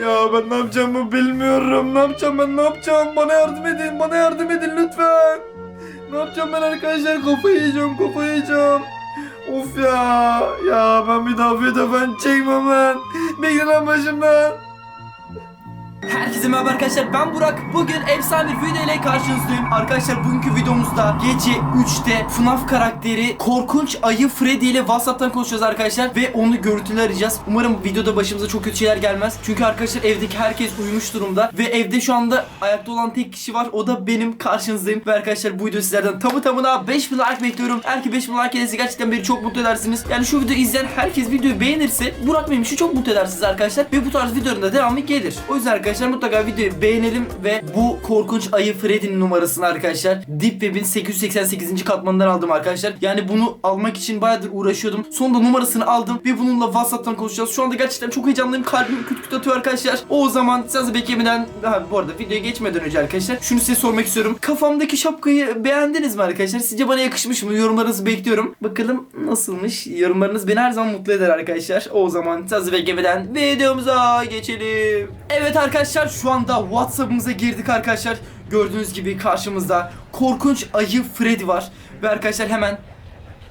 Ya ben ne yapacağımı bilmiyorum. Ne yapacağım ben ne yapacağım? Bana yardım edin. Bana yardım edin lütfen. Ne yapacağım ben arkadaşlar? Kafayı yiyeceğim. Kafayı yiyeceğim. Of ya. Ya ben bir daha video ben çekmem lan. Bir lan başımdan. Herkese merhaba arkadaşlar ben Burak. Bugün efsane bir video ile karşınızdayım. Arkadaşlar bugünkü videomuzda gece 3'te FNAF karakteri Korkunç Ayı Freddy ile Whatsapp'tan konuşacağız arkadaşlar Ve onu görüntülü arayacağız. Umarım videoda başımıza çok kötü şeyler gelmez. Çünkü arkadaşlar evdeki herkes uyumuş durumda Ve evde şu anda ayakta olan tek kişi var. O da benim karşınızdayım Ve arkadaşlar bu video sizlerden tamı tamına 5000 like bekliyorum. Eğer ki 5000 like gelirse gerçekten beni çok mutlu edersiniz. Yani şu videoyu izleyen herkes videoyu beğenirse Burak Memiş'i çok mutlu edersiniz arkadaşlar Ve bu tarz videoların da devamı gelir. O yüzden arkadaşlar mutlaka videoyu beğenelim ve bu korkunç ayı Freddy'nin numarasını arkadaşlar Deep Web'in 888. katmanından aldım arkadaşlar. Yani bunu almak için bayağıdır uğraşıyordum. Sonunda numarasını aldım ve bununla WhatsApp'tan konuşacağız. Şu anda gerçekten çok heyecanlıyım. Kalbim küt küt atıyor arkadaşlar. O zaman sizi beklemeden ha, bu arada videoya geçmeden önce arkadaşlar şunu size sormak istiyorum. Kafamdaki şapkayı beğendiniz mi arkadaşlar? Sizce bana yakışmış mı? Yorumlarınızı bekliyorum. Bakalım nasılmış? Yorumlarınız beni her zaman mutlu eder arkadaşlar. O zaman sizi beklemeden videomuza geçelim. Evet arkadaşlar şu anda WhatsApp'ımıza girdik arkadaşlar. Gördüğünüz gibi karşımızda korkunç ayı Freddy var. Ve arkadaşlar hemen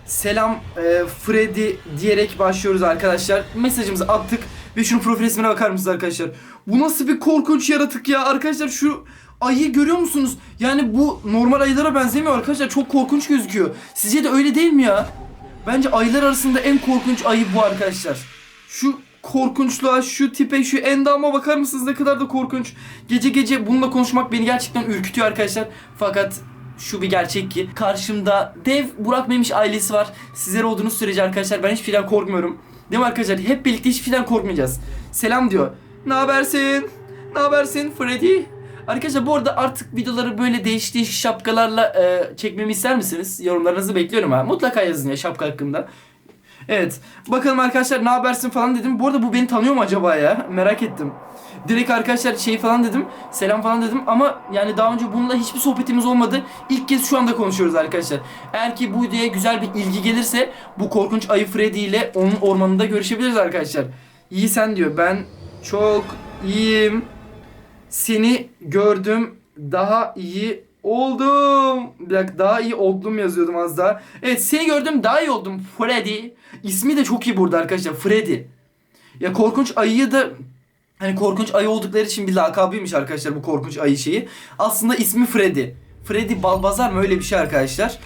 selam e, Freddy diyerek başlıyoruz arkadaşlar. Mesajımızı attık ve şunun profil resmine bakar mısınız arkadaşlar? Bu nasıl bir korkunç yaratık ya arkadaşlar şu ayı görüyor musunuz? Yani bu normal ayılara benzemiyor arkadaşlar. Çok korkunç gözüküyor. Sizce de öyle değil mi ya? Bence ayılar arasında en korkunç ayı bu arkadaşlar. Şu korkunçluğa, şu tipe, şu endama bakar mısınız ne kadar da korkunç. Gece gece bununla konuşmak beni gerçekten ürkütüyor arkadaşlar. Fakat şu bir gerçek ki karşımda dev Burak Memiş ailesi var. Sizler olduğunuz sürece arkadaşlar ben hiçbir şeyden korkmuyorum. Değil mi arkadaşlar? Hep birlikte hiçbir şeyden korkmayacağız. Selam diyor. Ne habersin? Ne habersin Freddy? Arkadaşlar bu arada artık videoları böyle değişik değişik şapkalarla e, çekmemi ister misiniz? Yorumlarınızı bekliyorum ha. Mutlaka yazın ya şapka hakkında. Evet. Bakalım arkadaşlar ne habersin falan dedim. Bu arada bu beni tanıyor mu acaba ya? Merak ettim. Direkt arkadaşlar şey falan dedim. Selam falan dedim ama yani daha önce bununla hiçbir sohbetimiz olmadı. İlk kez şu anda konuşuyoruz arkadaşlar. Eğer ki bu videoya güzel bir ilgi gelirse bu korkunç ayı Freddy ile onun ormanında görüşebiliriz arkadaşlar. İyi sen diyor. Ben çok iyiyim. Seni gördüm. Daha iyi oldum. Bir dakika daha iyi oldum yazıyordum az daha. Evet seni gördüm daha iyi oldum. Freddy. İsmi de çok iyi burada arkadaşlar. Freddy. Ya korkunç ayıyı da hani korkunç ayı oldukları için bir lakabıymış arkadaşlar bu korkunç ayı şeyi. Aslında ismi Freddy. Freddy Balbazar mı öyle bir şey arkadaşlar.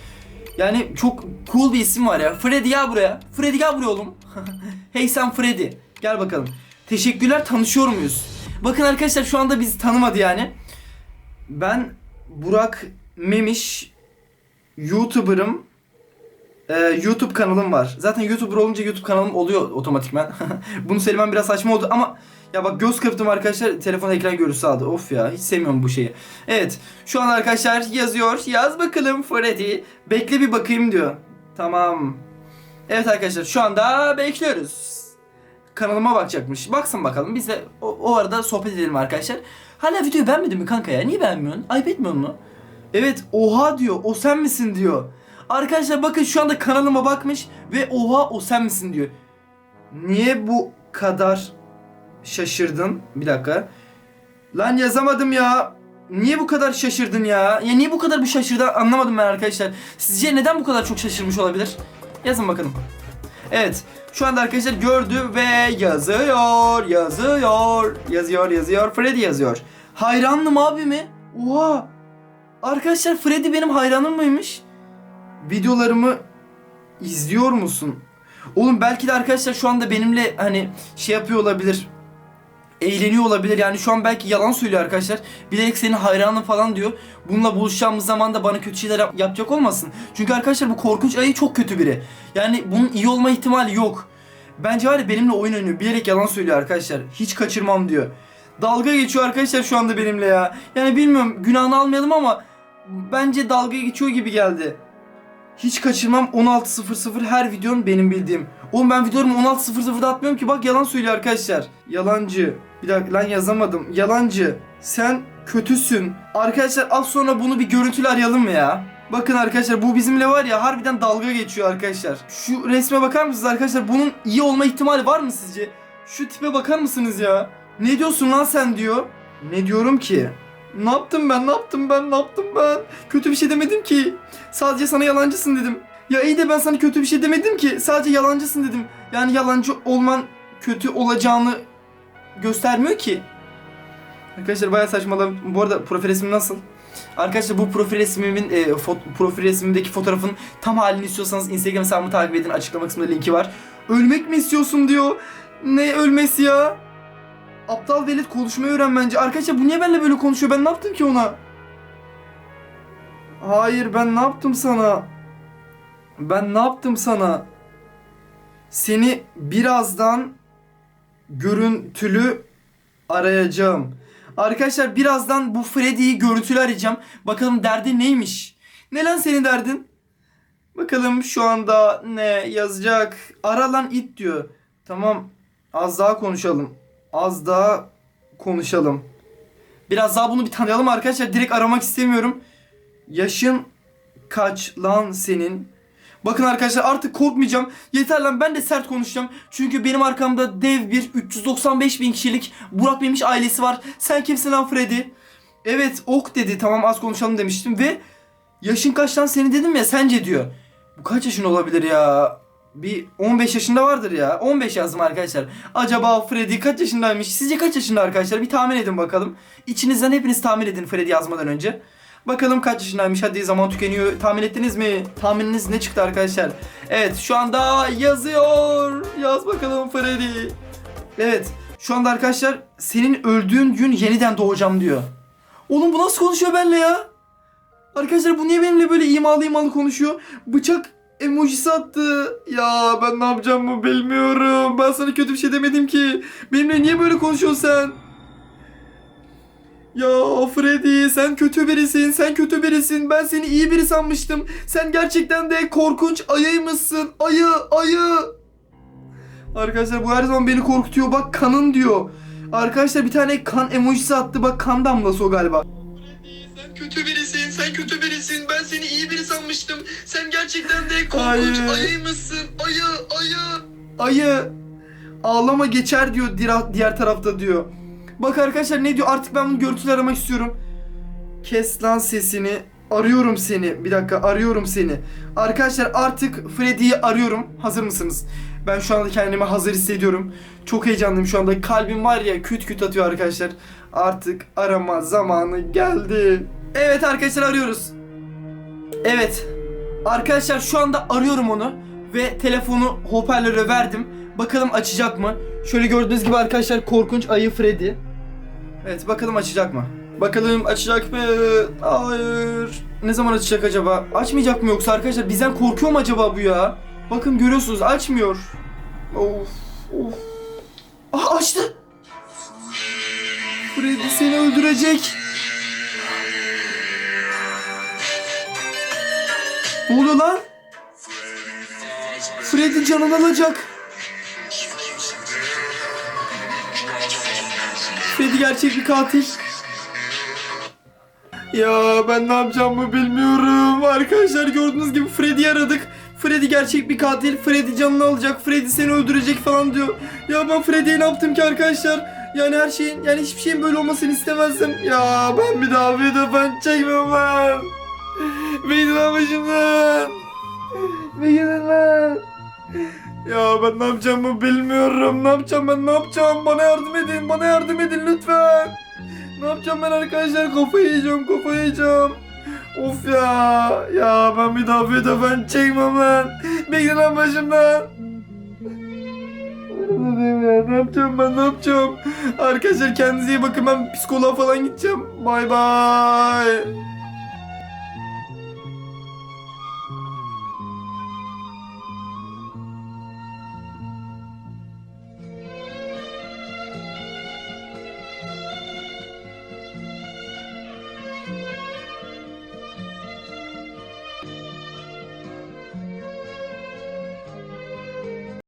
Yani çok cool bir isim var ya. Freddy gel buraya. Freddy gel buraya oğlum. hey sen Freddy. Gel bakalım. Teşekkürler tanışıyor muyuz? Bakın arkadaşlar şu anda bizi tanımadı yani. Ben Burak Memiş YouTuber'ım. Ee, YouTube kanalım var. Zaten YouTuber olunca YouTube kanalım oluyor otomatikman. Bunu söylemem biraz saçma oldu ama ya bak göz kırptım arkadaşlar telefon ekran görüntüsü aldı. Of ya hiç sevmiyorum bu şeyi. Evet şu an arkadaşlar yazıyor. Yaz bakalım Freddy. Bekle bir bakayım diyor. Tamam. Evet arkadaşlar şu anda bekliyoruz. Kanalıma bakacakmış. Baksın bakalım. Biz de o, o arada sohbet edelim arkadaşlar. Hala videoyu beğenmedin mi kanka ya? Niye beğenmiyorsun? Ayıp etmiyor mu? Evet oha diyor. O sen misin diyor. Arkadaşlar bakın şu anda kanalıma bakmış ve oha o sen misin diyor. Niye bu kadar şaşırdın? Bir dakika. Lan yazamadım ya. Niye bu kadar şaşırdın ya? Ya niye bu kadar bu şaşırdı anlamadım ben arkadaşlar. Sizce neden bu kadar çok şaşırmış olabilir? Yazın bakalım. Evet. Şu anda arkadaşlar gördü ve yazıyor, yazıyor, yazıyor, yazıyor. Freddy yazıyor. Hayranım abi mi? Oha. Arkadaşlar Freddy benim hayranım mıymış? Videolarımı izliyor musun? Oğlum belki de arkadaşlar şu anda benimle hani şey yapıyor olabilir. Eğleniyor olabilir. Yani şu an belki yalan söylüyor arkadaşlar. Bilerek senin hayranın falan diyor. Bununla buluşacağımız zaman da bana kötü şeyler yap- yapacak olmasın. Çünkü arkadaşlar bu korkunç ayı çok kötü biri. Yani bunun iyi olma ihtimali yok. Bence var ya benimle oyun oynuyor. Bilerek yalan söylüyor arkadaşlar. Hiç kaçırmam diyor. Dalga geçiyor arkadaşlar şu anda benimle ya. Yani bilmiyorum günahını almayalım ama bence dalga geçiyor gibi geldi. Hiç kaçırmam 16.00 her videom benim bildiğim. Oğlum ben videomu 16.00'da atmıyorum ki bak yalan söylüyor arkadaşlar. Yalancı. Bir dakika lan yazamadım. Yalancı. Sen kötüsün. Arkadaşlar az sonra bunu bir görüntülü arayalım mı ya? Bakın arkadaşlar bu bizimle var ya harbiden dalga geçiyor arkadaşlar. Şu resme bakar mısınız arkadaşlar? Bunun iyi olma ihtimali var mı sizce? Şu tipe bakar mısınız ya? Ne diyorsun lan sen diyor. Ne diyorum ki? Ne yaptım ben? Ne yaptım ben? Ne yaptım ben? Kötü bir şey demedim ki. Sadece sana yalancısın dedim. Ya iyi de ben sana kötü bir şey demedim ki. Sadece yalancısın dedim. Yani yalancı olman kötü olacağını göstermiyor ki. Arkadaşlar bayağı saçmaladım. Bu arada profil resmim nasıl? Arkadaşlar bu profil resmimin e, fo- profil resmimdeki fotoğrafın tam halini istiyorsanız Instagram hesabımı takip edin. Açıklama kısmında linki var. Ölmek mi istiyorsun diyor. Ne ölmesi ya? Aptal velet konuşmayı öğren bence. Arkadaşlar bu niye benimle böyle konuşuyor? Ben ne yaptım ki ona? Hayır ben ne yaptım sana? Ben ne yaptım sana? Seni birazdan görüntülü arayacağım. Arkadaşlar birazdan bu Freddy'yi görüntülü arayacağım. Bakalım derdi neymiş? Ne lan senin derdin? Bakalım şu anda ne yazacak? Ara lan it diyor. Tamam az daha konuşalım. Az daha konuşalım. Biraz daha bunu bir tanıyalım arkadaşlar. Direkt aramak istemiyorum. Yaşın kaç lan senin? Bakın arkadaşlar artık korkmayacağım. Yeter lan ben de sert konuşacağım. Çünkü benim arkamda dev bir 395 bin kişilik Burak Memiş ailesi var. Sen kimsin lan Freddy? Evet ok dedi tamam az konuşalım demiştim ve yaşın kaç lan seni dedim ya sence diyor. Bu kaç yaşın olabilir ya? Bir 15 yaşında vardır ya. 15 yazdım arkadaşlar. Acaba Freddy kaç yaşındaymış? Sizce kaç yaşında arkadaşlar? Bir tahmin edin bakalım. İçinizden hepiniz tahmin edin Freddy yazmadan önce. Bakalım kaç yaşındaymış. Hadi zaman tükeniyor. Tahmin ettiniz mi? Tahmininiz ne çıktı arkadaşlar? Evet şu anda yazıyor. Yaz bakalım Freddy. Evet şu anda arkadaşlar senin öldüğün gün yeniden doğacağım diyor. Oğlum bu nasıl konuşuyor benimle ya? Arkadaşlar bu niye benimle böyle imalı imalı konuşuyor? Bıçak emojisi attı. Ya ben ne yapacağımı bilmiyorum. Ben sana kötü bir şey demedim ki. Benimle niye böyle konuşuyorsun sen? Ya Freddy sen kötü birisin, sen kötü birisin. Ben seni iyi biri sanmıştım. Sen gerçekten de korkunç ayıymışsın. Ayı, ayı. Arkadaşlar bu her zaman beni korkutuyor. Bak kanın diyor. Arkadaşlar bir tane kan emojisi attı. Bak kan damlası o galiba. Sen kötü birisin, sen kötü birisin. Ben seni iyi biri sanmıştım. Sen gerçekten de korkunç Hayır. ayıymışsın. Ayı, ayı. Ayı. Ağlama geçer diyor diğer tarafta diyor. Bak arkadaşlar ne diyor artık ben bunu görüntülü aramak istiyorum. Kes lan sesini. Arıyorum seni. Bir dakika arıyorum seni. Arkadaşlar artık Freddy'yi arıyorum. Hazır mısınız? Ben şu anda kendimi hazır hissediyorum. Çok heyecanlıyım şu anda. Kalbim var ya küt küt atıyor arkadaşlar. Artık arama zamanı geldi. Evet arkadaşlar arıyoruz. Evet. Arkadaşlar şu anda arıyorum onu. Ve telefonu hoparlöre verdim. Bakalım açacak mı? Şöyle gördüğünüz gibi arkadaşlar korkunç ayı Freddy. Evet bakalım açacak mı? Bakalım açacak mı? Hayır. Ne zaman açacak acaba? Açmayacak mı yoksa arkadaşlar? Bizden korkuyor mu acaba bu ya? Bakın görüyorsunuz açmıyor. Of of. Aha açtı. Freddy seni öldürecek. Ne oluyor lan? Freddy canını alacak. Freddy gerçek bir katil. Ya ben ne yapacağımı bilmiyorum. Arkadaşlar gördüğünüz gibi Freddy'yi aradık. Freddy gerçek bir katil. Freddy canını alacak. Freddy seni öldürecek falan diyor. Ya ben Freddy'ye ne yaptım ki arkadaşlar? Yani her şeyin yani hiçbir şeyin böyle olmasını istemezdim. Ya ben bir daha video ben çekmem lan. Beni lan başımdan. Beni lan. Ya ben ne yapacağımı bilmiyorum. Ne yapacağım ben ne yapacağım? Bana yardım edin. Bana yardım edin lütfen. Ne yapacağım ben arkadaşlar? Kafayı yiyeceğim. Kafayı yiyeceğim. Of ya. Ya ben bir daha video ben çekmem lan. Bekle lan başımdan. Ne yapacağım ben ne yapacağım? Arkadaşlar kendinize iyi bakın ben psikoloğa falan gideceğim. Bay bay.